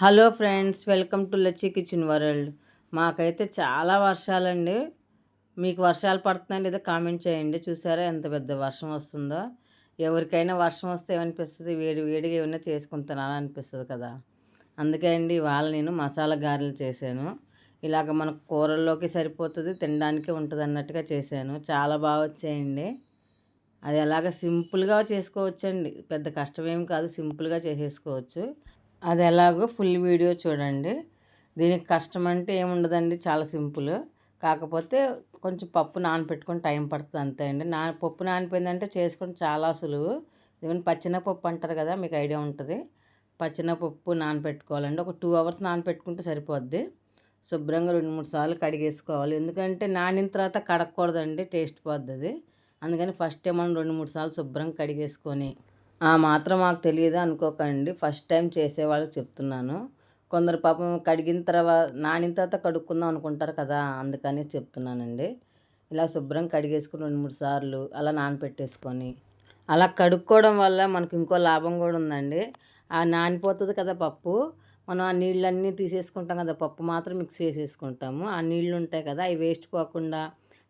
Hello friends welcome to Lachchi kitchen world. మాకైతే చాలా వర్షాలండి. మీకు వర్షాలు పడుతున్నాయి లేదా కామెంట్ చేయండి. చూసారా ఎంత పెద్ద వర్షం వస్తుందో. ఎవరికైనా వర్షం వస్తే ఏమనిపిస్తుంది? వేడి వేడిగా ఏమైనా చేసుకుంటానా అనిపిస్తుంది కదా. అందుకే అండి ఇవాళ నేను మసాలా గారెలు చేశాను. ఇలాగ మన కూరల్లోకి సరిపోతుంది తినడానికి ఉంటుంది అన్నట్టుగా చేశాను. చాలా బాగా వచ్చాయండి. అది ఎలాగ సింపుల్గా చేసుకోవచ్చండి. పెద్ద కష్టమేం కాదు సింపుల్గా చేసేసుకోవచ్చు. అది ఎలాగో ఫుల్ వీడియో చూడండి. దీనికి కష్టం అంటే ఏముండదండి చాలా సింపుల్. కాకపోతే కొంచెం పప్పు నానపెట్టుకొని టైం పడుతుంది అంతే అండి. నా పప్పు నానిపోయిందంటే చేసుకొని చాలా సులువు. ఎందుకంటే పచ్చినపప్పు అంటారు కదా మీకు ఐడియా ఉంటుంది. పచ్చినపప్పు నానపెట్టుకోవాలండి. ఒక టూ అవర్స్ నానపెట్టుకుంటే సరిపోద్ది. శుభ్రంగా రెండు మూడు సార్లు కడిగేసుకోవాలి. ఎందుకంటే నానిన తర్వాత కడగకూడదండి టేస్ట్ పోద్ది అందుకని ఫస్ట్ మనం రెండు మూడు సార్లు శుభ్రంగా కడిగేసుకొని ఆ మాత్రం మాకు తెలియదు అనుకోకండి. ఫస్ట్ టైం చేసేవాళ్ళకి చెప్తున్నాను. కొందరు పాపం కడిగిన తర్వాత నానిన తర్వాత కడుక్కుందాం అనుకుంటారు కదా అందుకని చెప్తున్నానండి. ఇలా శుభ్రం కడిగేసుకుని రెండు మూడు సార్లు అలా నానపెట్టేసుకొని అలా కడుక్కోవడం వల్ల మనకు ఇంకో లాభం కూడా ఉందండి. ఆ నానిపోతుంది కదా పప్పు మనం ఆ నీళ్ళన్నీ తీసేసుకుంటాం కదా పప్పు మాత్రం మిక్స్ చేసేసుకుంటాము. ఆ నీళ్ళు ఉంటాయి కదా అవి వేస్ట్ పోకుండా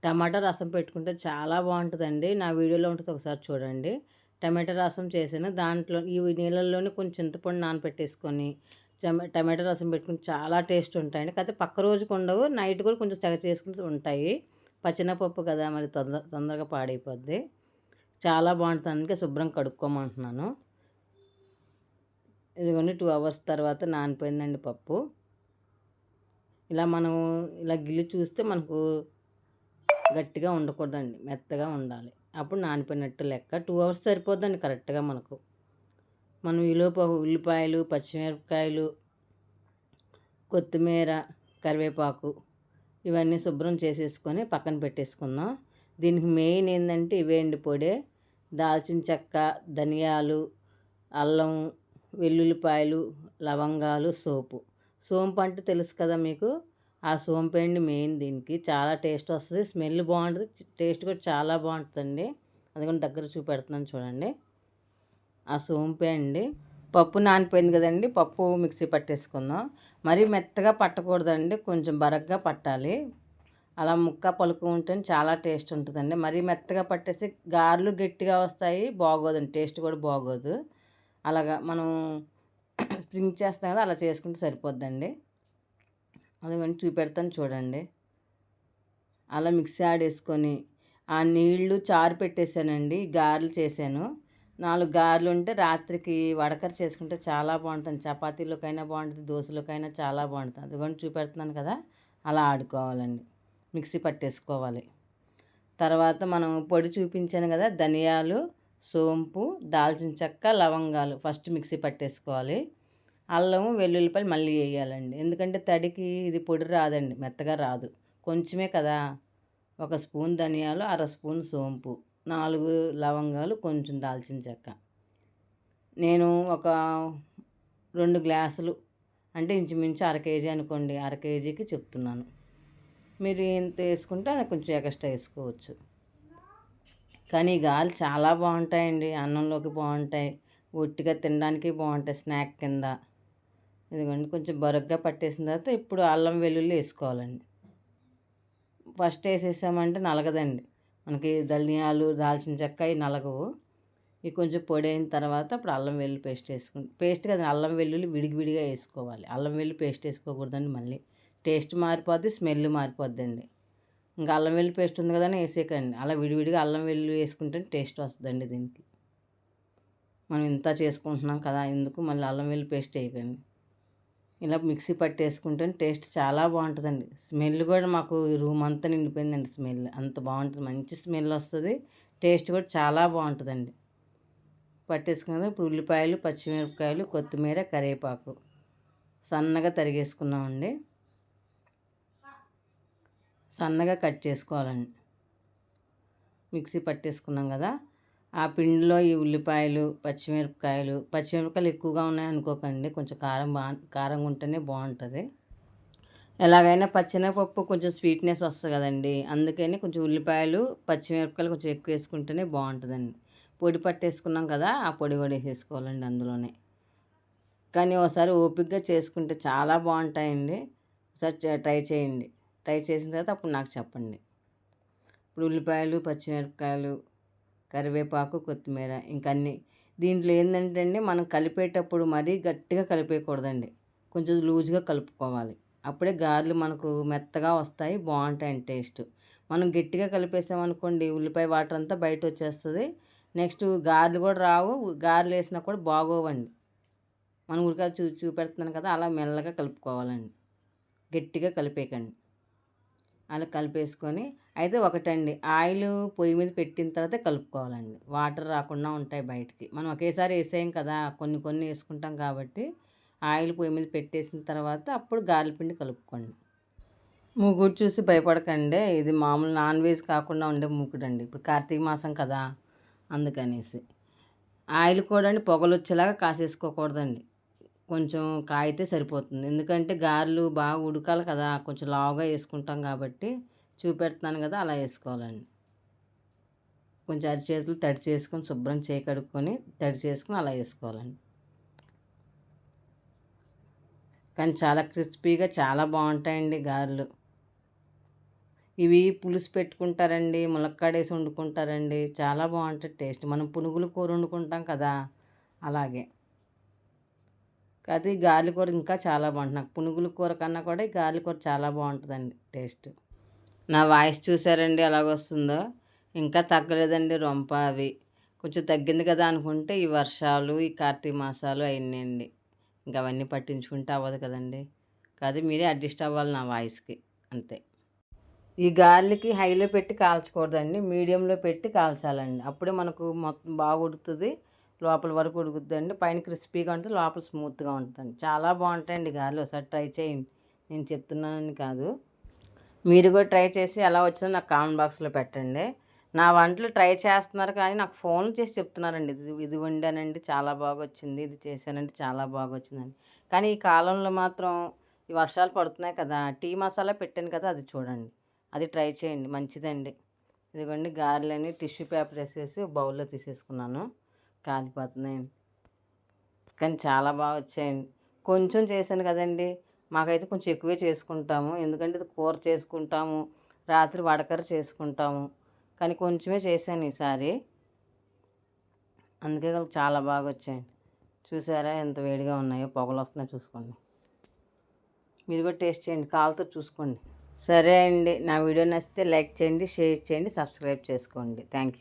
టమాటా రసం పెట్టుకుంటే చాలా బాగుంటుందండి. నా వీడియోలో ఉంటుంది ఒకసారి చూడండి. టమాటా రసం చేసాను దాంట్లో ఈ నీళ్ళల్లోనే కొంచెం చింతపండు నానపెట్టేసుకొని టమాటా రసం పెట్టుకుని చాలా టేస్ట్ ఉంటాయండి. కాకపోతే పక్క రోజుకు ఉండవు నైట్ కూడా కొంచెం తెగ చేసుకుని ఉంటాయి. పచ్చినపప్పు కదా మరి తొందర తొందరగా పాడైపోద్ది. చాలా బాగుంటుంది. అందుకే శుభ్రం కడుక్కోమంటున్నాను. ఇదిగోండి టూ అవర్స్ తర్వాత నానిపోయిందండి పప్పు. ఇలా మనం ఇలా గిల్లి చూస్తే మనకు గట్టిగా ఉండకూడదండి. మెత్తగా ఉండాలి. అప్పుడు నానిపోయినట్టు లెక్క. టూ అవర్స్ సరిపోద్దండి కరెక్ట్గా మనకు. మనం ఈలోపు ఉల్లిపాయలు పచ్చిమిరపకాయలు కొత్తిమీర కరివేపాకు ఇవన్నీ శుభ్రం చేసేసుకొని పక్కన పెట్టేసుకుందాం. దీనికి మెయిన్ ఏంటంటే ఇవేండి పొడి. దాల్చిన చెక్క ధనియాలు అల్లం వెల్లుల్లిపాయలు లవంగాలు సోపు. సోంపు అంటే తెలుసు కదా మీకు? ఆ సోంపేండి మెయిన్ దీనికి. చాలా టేస్ట్ వస్తుంది. స్మెల్ బాగుంటుంది. టేస్ట్ కూడా చాలా బాగుంటుందండి. అది కూడా దగ్గర చూపెడుతున్నాను చూడండి. ఆ సోంపే పప్పు నానిపోయింది కదండి. పప్పు మిక్సీ పట్టేసుకుందాం. మరీ మెత్తగా పట్టకూడదండి. కొంచెం బరగ్గా పట్టాలి. అలా ముక్క పలుకు ఉంటే చాలా టేస్ట్ ఉంటుందండి. మరీ మెత్తగా పట్టేసి గారెలు గట్టిగా వస్తాయి. బాగోదండి. టేస్ట్ కూడా బాగోదు. అలాగా మనం స్ప్రింగ్ చేస్తాం కదా అలా చేసుకుంటే సరిపోద్దండి. అదిగోండి చూపెడతాను చూడండి. అలా మిక్సీ ఆడేసుకొని ఆ నీళ్ళు చారు పెట్టేశానండి గారెలు చేశాను. నాలుగు గారెలు ఉంటే రాత్రికి వడకర చేసుకుంటే చాలా బాగుంటుంది. చపాతీలోకైనా బాగుంటుంది దోశలోకైనా చాలా బాగుంటుంది. అదిగోండి చూపెడుతున్నాను కదా అలా ఆడుకోవాలండి. మిక్సీ పట్టేసుకోవాలి. తర్వాత మనం పొడి చూపించాను కదా ధనియాలు సోంపు దాల్చిన చెక్క లవంగాలు ఫస్ట్ మిక్సీ పట్టేసుకోవాలి. అల్లం వెల్లుల్లిపాయలు మళ్ళీ వేయాలండి. ఎందుకంటే తడికి ఇది పొడి రాదండి మెత్తగా రాదు. కొంచెమే కదా ఒక స్పూన్ ధనియాలు అర స్పూన్ సోంపు నాలుగు లవంగాలు కొంచెం దాల్చిన చెక్క. నేను ఒక రెండు గ్లాసులు అంటే ఇంచుమించు అర కేజీ అనుకోండి అర కేజీకి చెప్తున్నాను. మీరు ఎంత వేసుకుంటే అది కొంచెం ఎక్స్ట్రా వేసుకోవచ్చు. కానీ గాలి చాలా బాగుంటాయండి అన్నంలోకి బాగుంటాయి ఒట్టిగా తినడానికి బాగుంటాయి స్నాక్ కింద. ఇదిగోండి కొంచెం బరగ్గా పట్టేసిన తర్వాత ఇప్పుడు అల్లం వెల్లుల్లి వేసుకోవాలండి. ఫస్ట్ వేసేసామంటే నలగదండి. మనకి ధనియాలు దాల్చిన చెక్క ఇవి నలగవు. ఇవి కొంచెం పొడి అయిన తర్వాత అప్పుడు అల్లం వెల్లుల్లి పేస్ట్ వేసుకుని పేస్ట్ కదా అల్లం వెల్లుల్లి విడిగివిడిగా వేసుకోవాలి. అల్లం వెల్లుల్లి పేస్ట్ వేసుకోకూడదండి మళ్ళీ. టేస్ట్ మారిపోద్ది స్మెల్ మారిపోద్దండి. ఇంకా అల్లం వెల్లుల్లి పేస్ట్ ఉంది కదా వేసేకండి అలా విడివిడిగా అల్లం వెల్లుల్లి వేసుకుంటే టేస్ట్ వస్తుందండి దీనికి. మనం ఇంత చేసుకుంటున్నాం కదా ఎందుకు మళ్ళీ అల్లం వెల్లుల్లి పేస్ట్ వేయకండి. ఇలా మిక్సీ పట్టేసుకుంటే టేస్ట్ చాలా బాగుంటుందండి. స్మెల్ కూడా మాకు రూమ్ అంతా నిండిపోయిందండి స్మెల్. అంత బాగుంటుంది. మంచి స్మెల్ వస్తుంది. టేస్ట్ కూడా చాలా బాగుంటుందండి. పట్టేసుకున్నది ఇప్పుడు ఉల్లిపాయలు పచ్చిమిరపకాయలు కొత్తిమీర కరివేపాకు సన్నగా తరిగేసుకున్నామండి. సన్నగా కట్ చేసుకోవాలండి. మిక్సీ పట్టేసుకున్నాం కదా. ఆ పిండిలో ఈ ఉల్లిపాయలు పచ్చిమిరపకాయలు పచ్చిమిరపకాయలు ఎక్కువగా ఉన్నాయనుకోకండి కొంచెం కారం బా కారంగా ఉంటేనే బాగుంటుంది. ఎలాగైనా పచ్చినపప్పు కొంచెం స్వీట్నెస్ వస్తుంది కదండి. అందుకని కొంచెం ఉల్లిపాయలు పచ్చిమిరపకాయలు కొంచెం ఎక్కువ వేసుకుంటేనే బాగుంటుందండి. పొడి పట్టేసుకున్నాం కదా ఆ పొడి కూడా వేసేసుకోవాలండి అందులోనే. కానీ ఒకసారి ఓపికగా చేసుకుంటే చాలా బాగుంటాయండి. ఒకసారి ట్రై చేయండి. ట్రై చేసిన తర్వాత అప్పుడు నాకు చెప్పండి. ఇప్పుడు ఉల్లిపాయలు పచ్చిమిరపకాయలు కరివేపాకు కొత్తిమీర ఇంకన్నీ. దీంట్లో ఏంటంటే అండి మనం కలిపేటప్పుడు మరీ గట్టిగా కలిపేయకూడదండి. కొంచెం లూజ్గా కలుపుకోవాలి. అప్పుడే గారెలు మనకు మెత్తగా వస్తాయి బాగుంటాయండి టేస్ట్. మనం గట్టిగా కలిపేసామనుకోండి ఉల్లిపాయ వాటర్ అంతా బయట వచ్చేస్తుంది నెక్స్ట్ గారెలు కూడా రావు గారెలు వేసినా కూడా బాగోవండి. మనం ఉరికాయ చూ చూపెడుతున్నాను కదా అలా మెల్లగా కలుపుకోవాలండి. గట్టిగా కలిపేయకండి. అలా కలిపేసుకొని అయితే ఒకటండి. ఆయిల్ పొయ్యి మీద పెట్టిన తర్వాత కలుపుకోవాలండి. వాటర్ రాకుండా ఉంటాయి బయటికి. మనం ఒకేసారి వేసేయం కదా కొన్ని కొన్ని వేసుకుంటాం కాబట్టి ఆయిల్ పొయ్యి మీద పెట్టేసిన తర్వాత అప్పుడు గాలిపిండి కలుపుకోండి. మూగుడు చూసి భయపడకండి. ఇది మామూలు నాన్ వెజ్ కాకుండా ఉండే మూకుడు అండి ఇప్పుడు కార్తీక మాసం కదా అందుకనేసి. ఆయిల్ కూడా అండి పొగలు వచ్చేలాగా కాసేసుకోకూడదండి. కొంచెం కాయితే సరిపోతుంది. ఎందుకంటే గారెలు బాగా ఉడకాలి కదా కొంచెం లావుగా వేసుకుంటాం కాబట్టి చూపెడుతున్నాను కదా అలా వేసుకోవాలండి. కొంచెం అరిచేతులు తడి చేసుకొని శుభ్రం చేయి కడుక్కొని తడి చేసుకొని అలా వేసుకోవాలండి. కానీ చాలా క్రిస్పీగా చాలా బాగుంటాయండి గారెలు. ఇవి పులుసు పెట్టుకుంటారండి ములక్కాడేసి వండుకుంటారండి. చాలా బాగుంటుంది టేస్ట్. మనం పునుగులు కూర వండుకుంటాం కదా అలాగే. అది గాలి కూర ఇంకా చాలా బాగుంటుంది. నాకు పునుగుల కూర కన్నా కూడా ఈ గాలి కూర చాలా బాగుంటుందండి టేస్ట్. నా వాయిస్ చూసారండి ఎలాగొస్తుందో ఇంకా తగ్గలేదండి రొంప అవి. కొంచెం తగ్గింది కదా అనుకుంటే ఈ వర్షాలు ఈ కార్తీక మాసాలు అండి. ఇంకా అవన్నీ పట్టించుకుంటే అవ్వదు కదండి. కాదు మీరే అడ్జస్ట్ అవ్వాలి నా వాయిస్కి. అంతే. ఈ గాలికి హైలో పెట్టి కాల్చకూడదండి. మీడియంలో పెట్టి కాల్చాలండి. అప్పుడే మనకు మొత్తం బాగా లోపల వరకు ఉడుకుద్దండి. పైన క్రిస్పీగా ఉంటుంది లోపల స్మూత్గా ఉంటుందండి. చాలా బాగుంటాయండి గాలి ఒకసారి ట్రై చేయండి. నేను చెప్తున్నానని కాదు. మీరు కూడా ట్రై చేసి ఎలా వచ్చిందో నాకు కామెంట్ బాక్స్లో పెట్టండి. నా వంటలు ట్రై చేస్తున్నారు కానీ నాకు ఫోన్ చేసి చెప్తున్నారండి. ఇది ఇది వండానండి చాలా బాగా వచ్చింది ఇది చేశానండి చాలా బాగా వచ్చిందండి కానీ ఈ కాలంలో మాత్రం ఈ వర్షాలు పడుతున్నాయి కదా టీ మసాలా పెట్టాను కదా అది చూడండి. అది ట్రై చేయండి. మంచిదండి. ఇదిగోండి గారెలని టిష్యూ పేపర్ వేసేసి బౌల్లో తీసేసుకున్నాను. కాలిపోతున్నాయండి. కానీ చాలా బాగా వచ్చాయండి. కొంచెం చేశాను కదండి. మాకైతే కొంచెం ఎక్కువే చేసుకుంటాము. ఎందుకంటే ఇది కూర చేసుకుంటాము రాత్రి వడకర చేసుకుంటాము. కానీ కొంచెమే చేశాను ఈసారి. అందుకే నాకు చాలా బాగా వచ్చాయండి. చూసారా ఎంత వేడిగా ఉన్నాయో పొగలు వస్తున్నాయో చూసుకోండి. మీరు కూడా టేస్ట్ చేయండి కాలుతో చూసుకోండి. సరే అండి. నా వీడియో నచ్చితే లైక్ చేయండి షేర్ చేయండి సబ్స్క్రైబ్ చేసుకోండి. Thank you.